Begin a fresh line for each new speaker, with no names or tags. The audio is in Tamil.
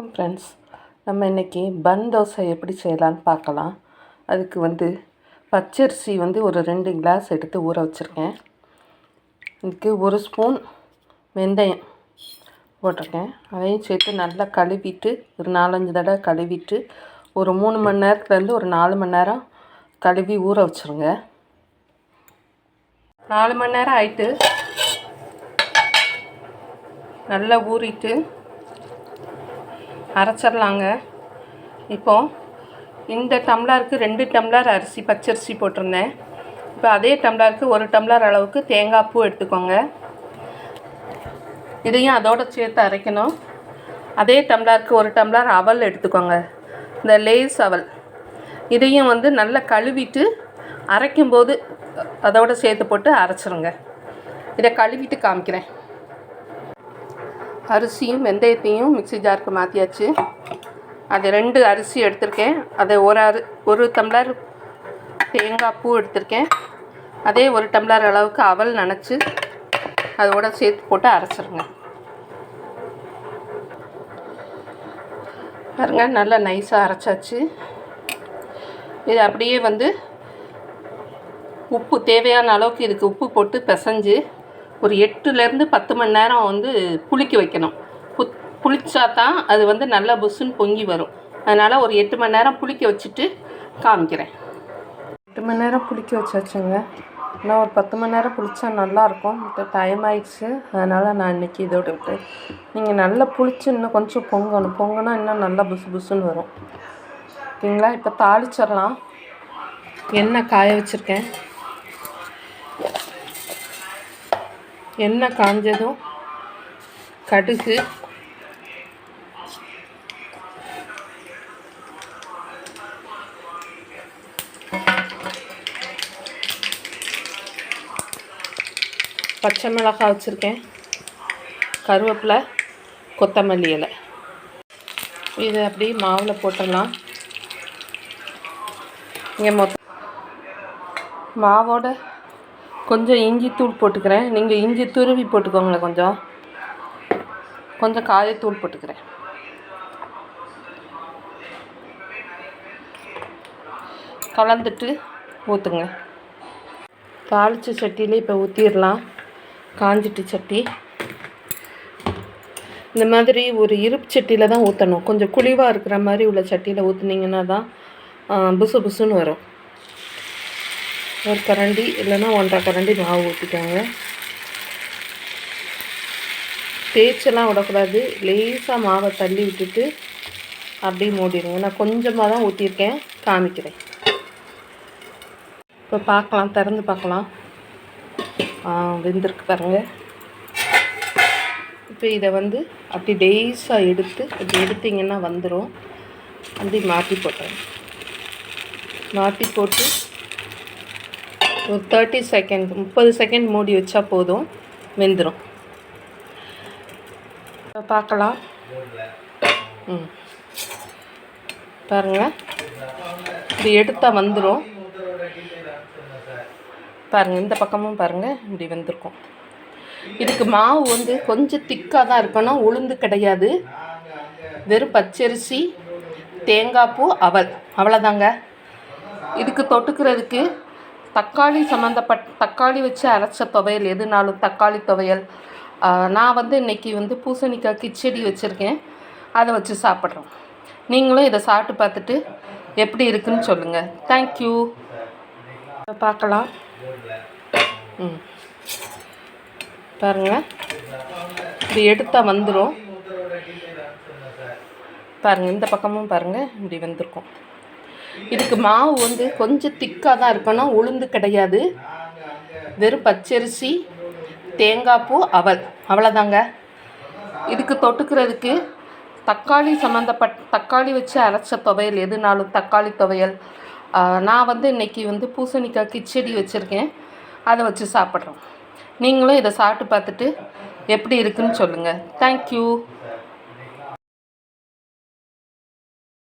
வணக்கம் ஃப்ரெண்ட்ஸ் நம்ம இன்றைக்கி பன் தோசை எப்படி செய்யலான்னு பார்க்கலாம். அதுக்கு வந்து பச்சரிசி வந்து ஒரு ரெண்டு கிளாஸ் எடுத்து ஊற வச்சுருக்கேன். இதுக்கு ஒரு ஸ்பூன் வெந்தயம் போட்டிருக்கேன். அதையும் சேர்த்து நல்லா கழுவிட்டு ஒரு நாலஞ்சு தடவை கழுவிட்டு ஒரு மூணு மணி நேரத்துலேருந்து ஒரு நாலு மணி நேரம் கழுவி ஊற வச்சுருங்க. நாலு மணி நேரம் ஆயிட்டு நல்லா ஊறிட்டு அரைச்சிடலாங்க இப்போ இந்த டம்ளருக்கு ரெண்டு டம்ளர் அரிசி பச்சரிசி போட்டிருந்தேன். இப்போ அதே டம்ளருக்கு ஒரு டம்ளர் அளவுக்கு தேங்காய் பூ எடுத்துக்கோங்க. இதையும் அதோட சேர்த்து அரைக்கணும். அதே டம்ளருக்கு ஒரு டம்ளர் அவல் எடுத்துக்கோங்க. இந்த லேஸ் அவல். இதையும் வந்து நல்லா கழுவிட்டு அரைக்கும்போது அதோட சேர்த்து போட்டு அரைச்சிருங்க. இதை கழுவிட்டு காமிக்கிறேன். அரிசியும் வெந்தயத்தையும் மிக்ஸி ஜாருக்கு மாற்றியாச்சு அது ரெண்டு அரிசி எடுத்திருக்கேன். அதை ஒரு அரி ஒரு டம்ளர் தேங்காய் பூ எடுத்திருக்கேன். அதே ஒரு டம்ளர் அளவுக்கு அவல் நினச்சி அதோட சேர்த்து போட்டு அரைச்சிருங்க. பாருங்க நல்லா நைஸாக அரைச்சாச்சு. இது அப்படியே வந்து உப்பு தேவையான அளவுக்கு இதுக்கு உப்பு போட்டு பிசைஞ்சு ஒரு எட்டுலேருந்து பத்து மணி நேரம் வந்து புளிக்க வைக்கணும். பு புளிச்சா தான் அது வந்து நல்லா புஷ்ஷுன்னு பொங்கி வரும். அதனால் ஒரு எட்டு மணி நேரம் புளிக்க வச்சுட்டு காமிக்கிறேன். எட்டு மணி நேரம் புளிக்க வச்சாச்சுங்க. இன்னும் ஒரு பத்து மணி நேரம் புளிச்சா நல்லாயிருக்கும். இப்போ டைம் ஆயிடுச்சு. அதனால் நான் இன்றைக்கி இதோட விட்டு நீங்கள் நல்லா புளிச்சு இன்னும் கொஞ்சம் பொங்கணும். பொங்கினா இன்னும் நல்லா புசு புசுன்னு வரும். ஓகேங்களா? இப்போ தாளிச்சிடலாம். எண்ணெய் காய வச்சுருக்கேன். எண்ணெய் காஞ்சதும் கடுகு. பச்சை மிளகாய் வச்சுருக்கேன். கருவேப்பிலை கொத்தமல்லி இலை. இதை அப்படியே மாவில் போட்டுடலாம். இங்கே மொத்த மாவோட கொஞ்சம் இஞ்சி தூள் போட்டுக்கிறேன். நீங்கள் இஞ்சி துருவி போட்டுக்கோங்களேன் கொஞ்சம். கொஞ்சம் காயத்தூள் போட்டுக்கிறேன். கலந்துட்டு ஊற்றுங்க தாளித்த சட்டியில் இப்போ ஊற்றிடலாம் காஞ்சிட்டு சட்டி. இந்த மாதிரி ஒரு இருப்பு சட்டியில் தான் ஊற்றணும் கொஞ்சம் குழிவாக இருக்கிற மாதிரி உள்ள சட்டியில் ஊற்றுனீங்கன்னா தான் புசு புசுன்னு வரும். ஒரு கரண்டி இல்லைன்னா ஒன்றரை கரண்டி மாவு ஊற்றிக்கோங்க தேய்ச்செல்லாம் விடக்கூடாது. லேசாக மாவை தள்ளி விட்டுட்டு அப்படியே மூடிடுங்க. நான் கொஞ்சமாக தான் ஊற்றிருக்கேன் காமிக்கிறேன். இப்போ பார்க்கலாம் திறந்து பார்க்கலாம். வெந்திருக்கு பாருங்கள் இப்போ இதை வந்து அப்படி லேசாக எடுத்து இப்படி எடுத்திங்கன்னா வந்துடும் அப்படி மாற்றி போட்டுறேன் மாற்றி போட்டு ஒரு தேர்ட்டி செகண்ட் முப்பது செகண்ட் மூடி வச்சா போதும். வெந்துடும் இப்போ பார்க்கலாம் ம். பாருங்கள் இப்படி எடுத்தால் வந்துடும் பாருங்கள் இந்த பக்கமும் பாருங்கள் இப்படி வந்திருக்கும். இதுக்கு மாவு வந்து கொஞ்சம் திக்காக தான் இருக்கணும் உளுந்து கிடையாது. வெறும் பச்சரிசி தேங்காய் பூ அவல். அவ்வளோதாங்க இதுக்கு தொட்டுக்கிறதுக்கு தக்காளி சம்மந்தப்பட் தக்காளி வச்சு அரைச்ச துவையல் எதுனாலும் தக்காளி துவையல். நான் வந்து இன்றைக்கி வந்து பூசணிக்காய் கிச்சடி வச்சுருக்கேன். அதை வச்சு சாப்பிட்றோம். நீங்களும் இதை சாப்பிட்டு பார்த்துட்டு எப்படி இருக்குன்னு சொல்லுங்கள் தேங்க்யூ பார்க்கலாம். ம். பாருங்கள் இப்படி எடுத்தால் வந்துடும் பாருங்கள் இந்த பக்கமும் பாருங்கள் இப்படி வந்திருக்கும். இதுக்கு மாவு வந்து கொஞ்சம் திக்காக தான் இருக்கணும் உளுந்து கிடையாது. வெறும் பச்சரிசி தேங்காய் பூ அவல். அவ்வளோதாங்க இதுக்கு தொட்டுக்கிறதுக்கு தக்காளி சம்மந்தப்பட் தக்காளி வச்சு அரைச்ச துவையல் எதுனாலும் தக்காளி துவையல். நான் வந்து இன்றைக்கி வந்து பூசணிக்காய் கிச்சடி வச்சுருக்கேன். அதை வச்சு சாப்பிட்றோம். நீங்களும் இதை சாப்பிட்டு பார்த்துட்டு எப்படி இருக்குன்னு சொல்லுங்கள் தேங்க்யூ